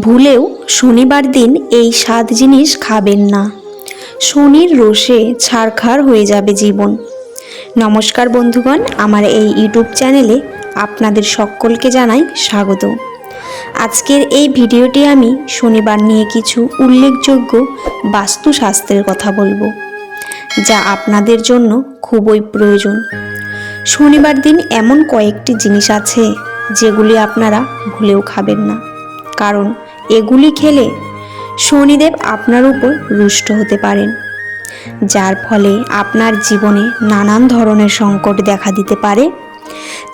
ভুলেও শনিবার দিন এই সাত জিনিস খাবেন না। শনির রোষে ছারখার হয়ে যাবে জীবন। নমস্কার বন্ধুগণ, আমার এই ইউটিউব চ্যানেলে আপনাদের সকলকে জানাই স্বাগত। আজকের এই ভিডিওটি আমি শনিবার নিয়ে কিছু উল্লেখযোগ্য বাস্তুশাস্ত্রের কথা বলব, যা আপনাদের জন্য খুবই প্রয়োজন। শনিবার দিন এমন কয়েকটি জিনিস আছে, যেগুলি আপনারা ভুলেও খাবেন না। কারণ এগুলি খেলে শনিদেব আপনার উপর রুষ্ট হতে পারেন, যার ফলে আপনার জীবনে নানান ধরনের সংকট দেখা দিতে পারে।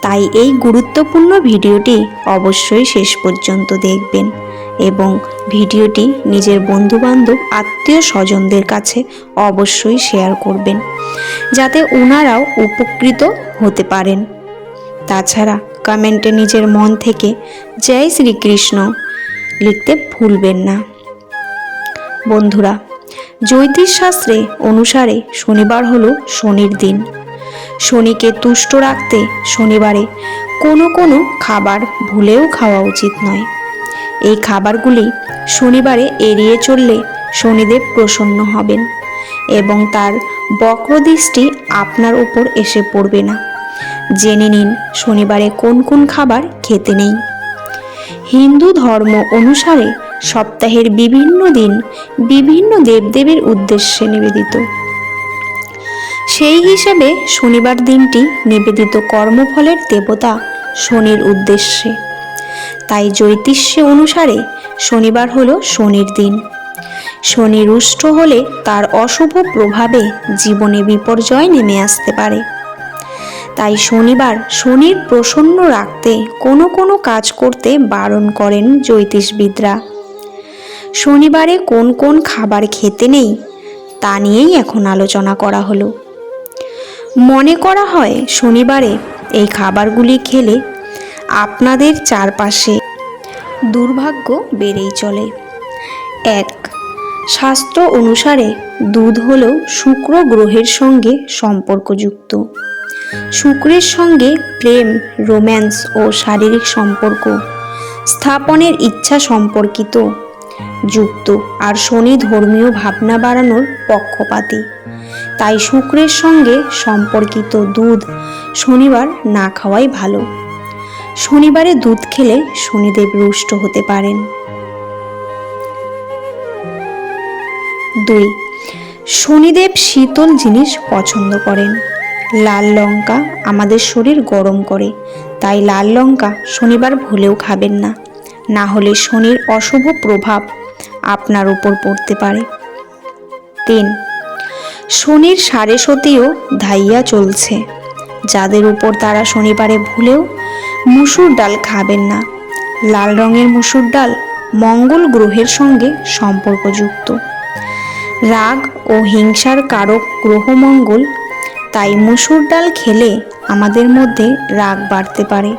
তাই এই গুরুত্বপূর্ণ ভিডিওটি অবশ্যই শেষ পর্যন্ত দেখবেন এবং ভিডিওটি নিজের বন্ধুবান্ধব, আত্মীয় স্বজনদের কাছে অবশ্যই শেয়ার করবেন, যাতে ওনারাও উপকৃত হতে পারেন। তাছাড়া কমেন্টে নিজের মন থেকে জয় শ্রীকৃষ্ণ লিখতে ভুলবেন না। বন্ধুরা জ্যোতিষ শাস্ত্রে অনুসারে শনিবার হলো শনির দিন। শনিকে তুষ্ট রাখতে শনিবারে কোনো কোনো খাবার ভুলেও খাওয়া উচিত নয়। এই খাবারগুলি শনিবারে এড়িয়ে চললে শনিদেব প্রসন্ন হবেন এবং তার বক্রদৃষ্টি আপনার উপর এসে পড়বে না। জেনে নিন, শনিবারে কোন কোন খাবার খেতে নেই। হিন্দু ধর্ম অনুসারে সপ্তাহের বিভিন্ন দিন বিভিন্ন দেবদেবীর উদ্দেশ্যে নিবেদিত। সেই হিসেবে শনিবার দিনটি নিবেদিত কর্মফলের দেবতা শনির উদ্দেশ্যে। তাই জ্যোতিষ্য অনুসারে শনিবার হলো শনির দিন। শনি রুষ্ট হলে তার অশুভ প্রভাবে জীবনে বিপর্যয় নেমে আসতে পারে। তাই শনিবার শনির প্রসন্ন রাখতে কোনো কোনো কাজ করতে বারণ করেন জ্যোতিষবিদরা। শনিবারে কোন কোন খাবার খেতে নেই, তা নিয়েই এখন আলোচনা করা হলো। মনে করা হয় শনিবারে এই খাবারগুলি খেলে আপনাদের চারপাশে দুর্ভাগ্য বেড়েই চলে। এক, শাস্ত্র অনুসারে দুধ হল শুক্র গ্রহের সঙ্গে সম্পর্কযুক্ত। শুক্রের সঙ্গে প্রেম, রোম্যান্স ও শারীরিক সম্পর্ক। স্থাপনের ইচ্ছা সম্পর্কিত, যুক্ত আর শনি ধর্মীয় ভাবনা বাড়ানোর পক্ষপাতী। তাই শুক্রের সঙ্গে সম্পর্কিত দুধ শনিবার না খাওয়াই ভালো। শনিবারে দুধ খেলে শনিদেব রুষ্ট হতে পারেন। দুই, শনিদেব শীতল জিনিস পছন্দ করেন। লাল লঙ্কা আমাদের শরীর গরম করে। তাই লাল লঙ্কা শনিবার ভুলেও খাবেন না। না হলে শনির অশুভ প্রভাব আপনার উপর পড়তে পারে। তিন, শনির সাড়ে সতীও ধাইয়া চলছে। যাদের উপর তারা শনিবারে ভুলেও মুসুর ডাল খাবেন না। লাল রঙের মুসুর ডাল মঙ্গল গ্রহের সঙ্গে সম্পর্কযুক্ত। রাগ ও হিংসার কারক গ্রহ মঙ্গল তাই মুসুর ডাল খেলে আমাদের মধ্যে রাগ বাড়তে পারে।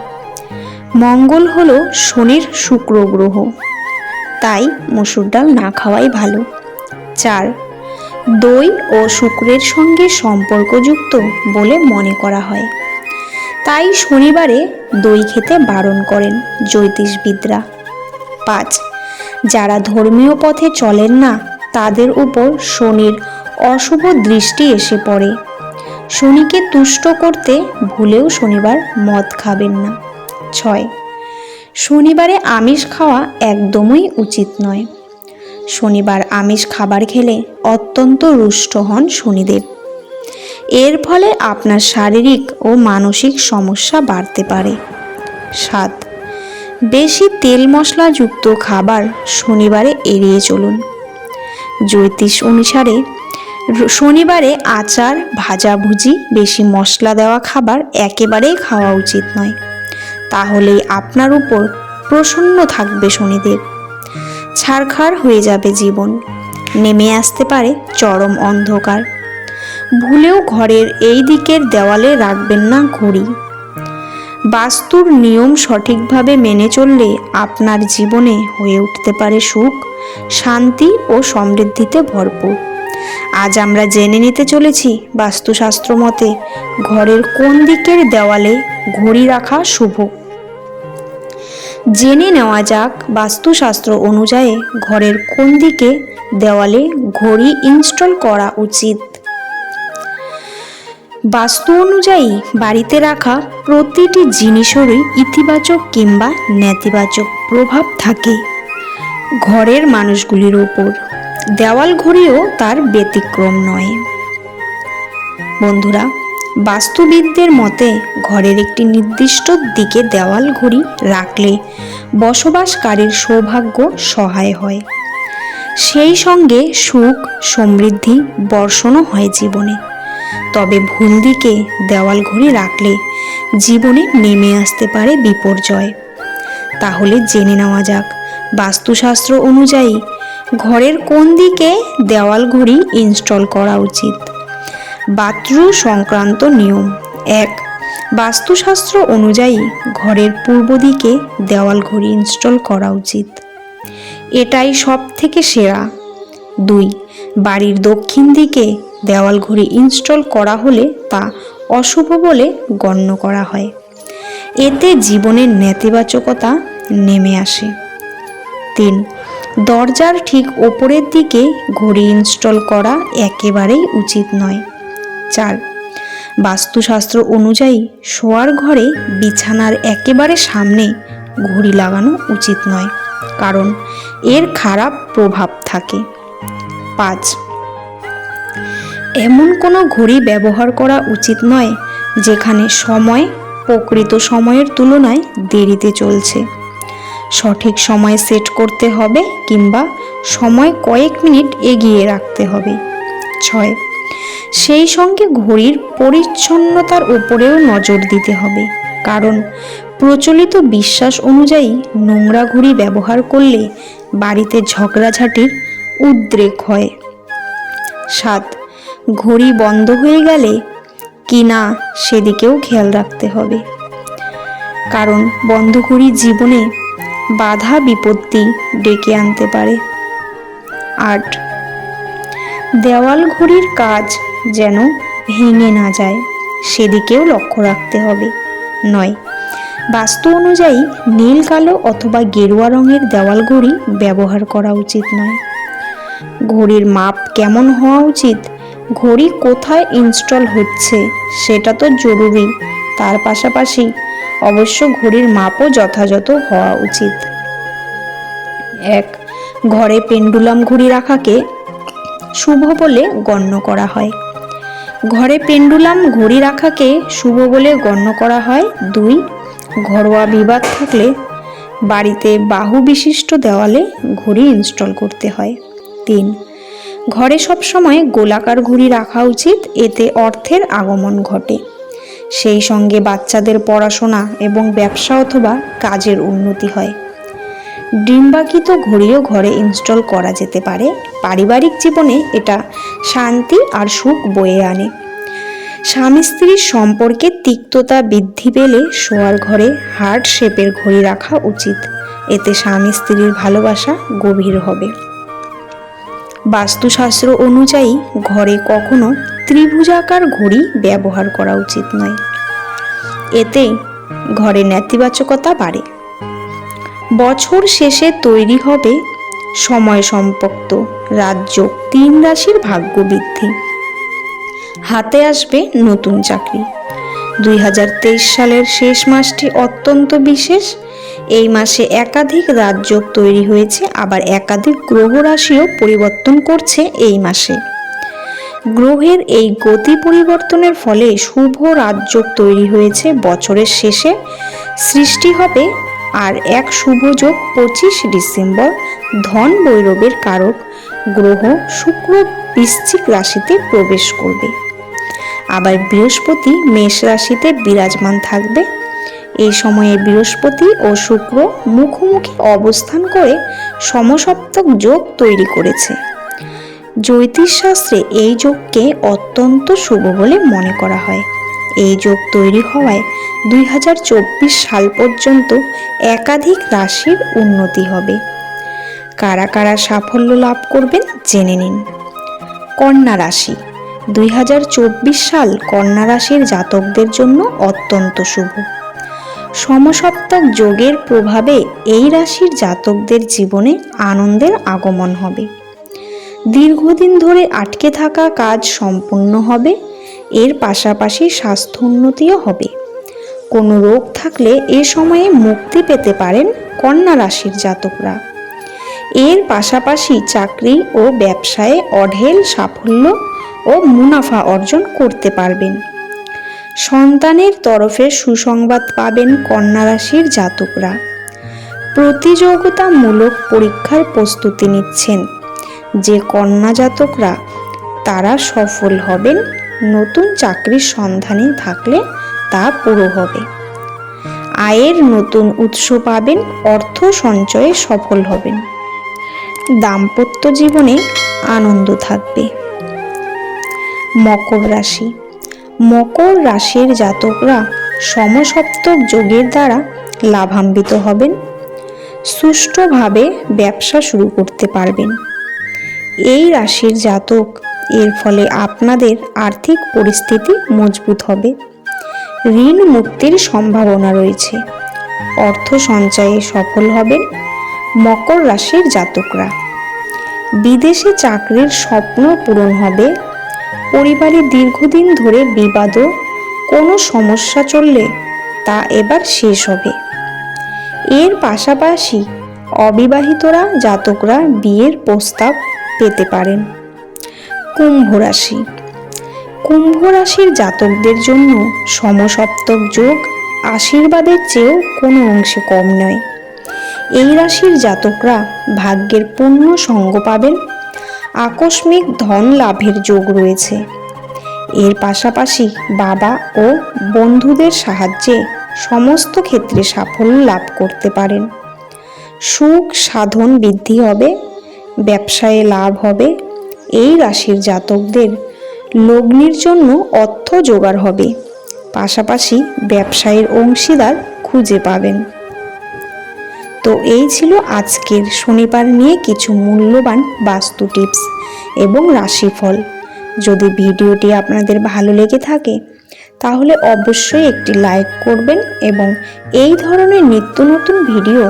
মঙ্গল হলো শনির শুক্র গ্রহ। তাই মুসুর ডাল না খাওয়াই ভালো। চার, দই ও শুক্রের সঙ্গে সম্পর্কযুক্ত বলে মনে করা হয়। তাই শনিবারে দই খেতে বারণ করেন জ্যোতিষবিদরা। পাঁচ, যারা ধর্মীয় পথে চলেন না, তাদের উপর শনির অশুভ দৃষ্টি এসে পড়ে। শনিকে তুষ্ট করতে ভুলেও শনিবার মদ খাবেন না। ছয়, শনিবারে আমিষ খাওয়া একদমই উচিত নয়। শনিবার আমিষ খাবার খেলে অত্যন্ত রুষ্ট হন শনিদেব। এর ফলে আপনার শারীরিক ও মানসিক সমস্যা বাড়তে পারে। সাত, বেশি তেল মশলাযুক্ত খাবার শনিবারে এড়িয়ে চলুন। জ্যোতিষ অনুসারে শনিবারে আচার, ভাজাভুজি, বেশি মশলা দেওয়া খাবার একেবারেই খাওয়া উচিত নয়। তাহলেই আপনার উপর প্রসন্ন থাকবে শনিদেব। ছারখার হয়ে যাবে জীবন। নেমে আসতে পারে চরম অন্ধকার। ভুলেও ঘরের এই দিকের দেওয়ালে রাখবেন না ঘড়ি। বাস্তুর নিয়ম সঠিকভাবে মেনে চললে আপনার জীবনে হয়ে উঠতে পারে সুখ, শান্তি ও সমৃদ্ধিতে ভরপুর। আজ আমরা জেনে নিতে চলেছি বাস্তুশাস্ত্র মতে ঘরের কোন দিকের দেওয়ালে ঘড়ি রাখা শুভ। জেনে নেওয়া যাক বাস্তুশাস্ত্র অনুযায়ী ঘরের কোন দিকে দেওয়ালে ঘড়ি ইনস্টল করা উচিত। বাস্তু অনুযায়ী বাড়িতে রাখা প্রতিটি জিনিসেরই ইতিবাচক কিংবা নেতিবাচক প্রভাব থাকে। ঘরের মানুষগুলির ওপর দেওয়াল ঘড়িও তার ব্যতিক্রম নয়। বন্ধুরা, বাস্তুবিদদের মতে ঘরের একটি নির্দিষ্ট দিকে দেওয়াল ঘড়ি রাখলে বসবাসকারীর সৌভাগ্য সহায় হয়। সেই সঙ্গে সুখ, সমৃদ্ধি বর্ষণও হয় জীবনে। তবে ভুল দিকে দেওয়াল ঘড়ি রাখলে জীবনে নেমে আসতে পারে বিপর্যয়। তাহলে জেনে নেওয়া যাক, বাস্তুশাস্ত্র অনুযায়ী ঘরের কোন দিকে দেওয়াল ঘড়ি ইনস্টল করা উচিত? বাথরু সংক্রান্ত নিয়ম। এক, বাস্তুশাস্ত্র অনুযায়ী ঘরের পূর্ব দিকে দেওয়াল ঘড়ি ইনস্টল করা উচিত। এটাই সব থেকে সেরা। দুই, বাড়ির দক্ষিণ দিকে দেওয়াল ঘড়ি ইনস্টল করা হলে তা অশুভ বলে গণ্য করা হয়। এতে জীবনের নেতিবাচকতা নেমে আসে। তিন দরজার ঠিক ওপরের দিকে ঘড়ি ইনস্টল করা একেবারেই উচিত নয়। চার, বাস্তুশাস্ত্র অনুযায়ী শোয়ার ঘরে বিছানার একেবারে সামনে ঘড়ি লাগানো উচিত নয়, কারণ এর খারাপ প্রভাব থাকে। পাঁচ, এমন কোনো ঘড়ি ব্যবহার করা উচিত নয়, যেখানে সময় প্রকৃত সময়ের তুলনায় দেরিতে চলছে। সঠিক সময় সেট করতে হবে কিংবা সময় কয়েক মিনিট এগিয়ে রাখতে হবে। ছয়, সেই সঙ্গে ঘড়ির পরিচ্ছন্নতার উপরেও নজর দিতে হবে। কারণ প্রচলিত বিশ্বাস অনুযায়ী নোংরা ঘড়ি ব্যবহার করলে বাড়িতে ঝগড়াঝাটির উদ্রেক হয়। সাত, ঘড়ি বন্ধ হয়ে গেলে কি না সেদিকেও খেয়াল রাখতে হবে। কারণ বন্ধ ঘড়ি জীবনে বাধা বিপত্তি ডেকে আনতে পারে। আট। দেওয়াল ঘড়ির কাজ যেন ভেঙে না যায়, সেদিকেও লক্ষ্য রাখতে হবে। নয়। বাস্তু অনুযায়ী নীল, কালো অথবা গেরুয়া রঙের দেওয়াল ঘড়ি ব্যবহার করা উচিত নয়। ঘড়ির মাপ কেমন হওয়া উচিত, ঘড়ি কোথায় ইনস্টল হচ্ছে, সেটা তো জরুরি। তার পাশাপাশি অবশ্য ঘড়ির মাপও যথাযথ হওয়া উচিত। এক, ঘরে পেন্ডুলাম ঘড়ি রাখাকে শুভ বলে গণ্য করা হয়। ঘরে পেন্ডুলাম ঘড়ি রাখাকে শুভ বলে গণ্য করা হয়। দুই, ঘরোয়া বিবাদ থাকলে বাড়িতে বাহু বিশিষ্ট দেওয়ালে ঘড়ি ইনস্টল করতে হয়। তিন, ঘরে সবসময় গোলাকার ঘড়ি রাখা উচিত। এতে অর্থের আগমন ঘটে। সেই সঙ্গে বাচ্চাদের পড়াশোনা এবং ব্যবসা অথবা কাজের উন্নতি হয়। ডিম্বাকিত ঘড়িও ঘরে ইনস্টল করা যেতে পারে। পারিবারিক জীবনে এটা শান্তি আর সুখ বয়ে আনে। স্বামী স্ত্রীর সম্পর্কে তিক্ততা বৃদ্ধি পেলে শোয়ার ঘরে হার্ট শেপের ঘড়ি রাখা উচিত। এতে স্বামী স্ত্রীর ভালোবাসা গভীর হবে। বাস্তুশাস্ত্র অনুযায়ী ঘরে কখনো ত্রিভুজাকার ঘড়ি ব্যবহার করা উচিত নয়। এতে ঘরে নেতিবাচকতা বাড়ে। বছর শেষে তৈরি হবে সময় সম্পক্ত রাজ্য তিন রাশির ভাগ্য বৃদ্ধি। হাতে আসবে নতুন চাকরি। দুই হাজার তেইশ সালের শেষ মাসটি অত্যন্ত বিশেষ এই মাসে একাধিক রাজযোগ তৈরি হয়েছে, আবার একাধিক গ্রহ রাশিও পরিবর্তন করছে এই মাসে। গ্রহের এই গতি পরিবর্তনের ফলে শুভ রাজযোগ তৈরি হয়েছে বছরের শেষে, সৃষ্টি হবে আর এক শুভ যোগ পঁচিশ ডিসেম্বর, ধন বৈরবের কারক গ্রহ শুক্র বৃশ্চিক রাশিতে প্রবেশ করবে। আবার বৃহস্পতি মেষ রাশিতে বিরাজমান থাকবে। এই সময়ে বৃহস্পতি ও শুক্র মুখোমুখি অবস্থান করে সমসপ্তক যোগ তৈরি করেছে। জ্যোতিষশাস্ত্রে এই যোগকে অত্যন্ত শুভ বলে মনে করা হয়। এই যোগ তৈরি হওয়ায় দুই হাজার চব্বিশ সাল পর্যন্ত একাধিক রাশির উন্নতি হবে। কারা কারা সাফল্য লাভ করবেন জেনে নিন। কন্যা রাশি, দুই হাজার চব্বিশ সাল কন্যা রাশির জাতকদের জন্য অত্যন্ত শুভ। সমসপ্তক যোগের প্রভাবে এই রাশির জাতকদের জীবনে আনন্দের আগমন হবে। দীর্ঘদিন ধরে আটকে থাকা কাজ সম্পূর্ণ হবে, এর পাশাপাশি স্বাস্থ্য উন্নতিও হবে। কোনো রোগ থাকলে এ সময়ে মুক্তি পেতে পারেন কন্যা রাশির জাতকরা। এর পাশাপাশি চাকরি ও ব্যবসায়ে অঢেল সাফল্য ও মুনাফা অর্জন করতে পারবেন। সন্তানের তরফে সুসংবাদ পাবেন কন্যা রাশির জাতকরা। প্রতিযোগিতামূলক পরীক্ষার প্রস্তুতি নিচ্ছেন। যে কন্যা জাতকরা, তারা সফল হবেন, নতুন চাকরির সন্ধানে থাকলে তা পুরো হবে। আয়ের নতুন উৎস পাবেন, অর্থ সঞ্চয়ে সফল হবেন। দাম্পত্য জীবনে আনন্দ থাকবে। মকর রাশি। মকর রাশির জাতকরা সমসপ্তক যোগের দ্বারা লাভান্বিত হবেন। সুষ্ঠুভাবে ব্যবসা শুরু করতে পারবেন। এই রাশির জাতক, এর ফলে আপনাদের আর্থিক পরিস্থিতি মজবুত হবে। ঋণ মুক্তির সম্ভাবনা রয়েছে। অর্থ সঞ্চয়ে সফল হবেন মকর রাশির জাতকরা। বিদেশে চাকরির স্বপ্ন পূরণ হবে পরিবারে দীর্ঘদিন ধরে বিবাদও কোনো সমস্যা চললে তা এবার শেষ হবে। এর পাশাপাশি অবিবাহিতরা জাতকরা বিয়ের প্রস্তাব পেতে পারেন। কুম্ভ রাশি। কুম্ভ রাশির জাতকদের জন্য সমসপ্তক যোগ আশীর্বাদের চেয়েও কোনো অংশে কম নয়। এই রাশির জাতকরা ভাগ্যের পূর্ণ সঙ্গ পাবেন আকস্মিক ধন লাভের যোগ রয়েছে। এর পাশাপাশি বাবা ও বন্ধুদের সাহায্যে সমস্ত ক্ষেত্রে সাফল্য লাভ করতে পারেন। সুখ সাধন বৃদ্ধি হবে, ব্যবসায়ে লাভ হবে, এই রাশির জাতকদের লগ্নির জন্য অর্থ জোগাড় হবে। পাশাপাশি ব্যবসায়ের অংশীদার খুঁজে পাবেন। তো এই ছিল আজকের শনিবার নিয়ে কিছু মূল্যবান বাস্তু টিপস এবং রাশিফল। যদি ভিডিওটি আপনাদের ভালো লেগে থাকে, তাহলে অবশ্যই একটি লাইক করবেন এবং এই ধরনের নিত্য নতুন ভিডিও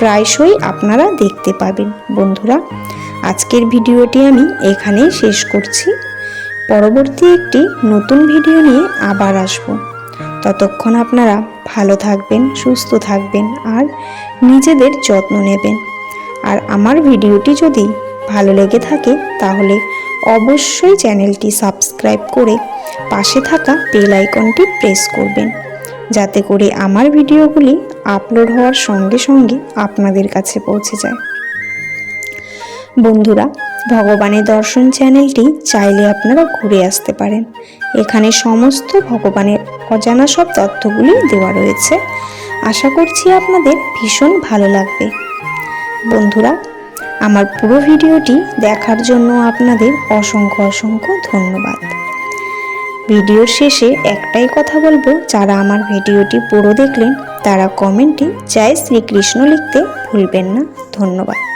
প্রায়শই আপনারা দেখতে পাবেন। বন্ধুরা, আজকের ভিডিওটি আমি এখানেই শেষ করছি। পরবর্তী একটি নতুন ভিডিও নিয়ে আবার আসব। ততক্ষণ আপনারা ভালো থাকবেন, সুস্থ থাকবেন আর নিজেদের যত্ন নেবেন। আর আমার ভিডিওটি যদি ভালো লেগে থাকে, তাহলে অবশ্যই চ্যানেলটি সাবস্ক্রাইব করে পাশে থাকা বেল আইকনটি প্রেস করবেন। যাতে করে আমার ভিডিওগুলি আপলোড হওয়ার সঙ্গে সঙ্গে আপনাদের কাছে পৌঁছে যায়। বন্ধুরা, ভগবানের দর্শন চ্যানেলটি চাইলে আপনারা ঘুরে আসতে পারেন। এখানে সমস্ত ভগবানের অজানা সব তথ্যগুলি দেওয়া রয়েছে। আশা করছি আপনাদের ভীষণ ভালো লাগবে। বন্ধুরা, আমার পুরো ভিডিওটি দেখার জন্য আপনাদের অসংখ্য অসংখ্য ধন্যবাদ। ভিডিওর শেষে একটাই কথা বলব, যারা আমার ভিডিওটি পুরো দেখলেন, তারা কমেন্টে জয় শ্রীকৃষ্ণ লিখতে ভুলবেন না। ধন্যবাদ।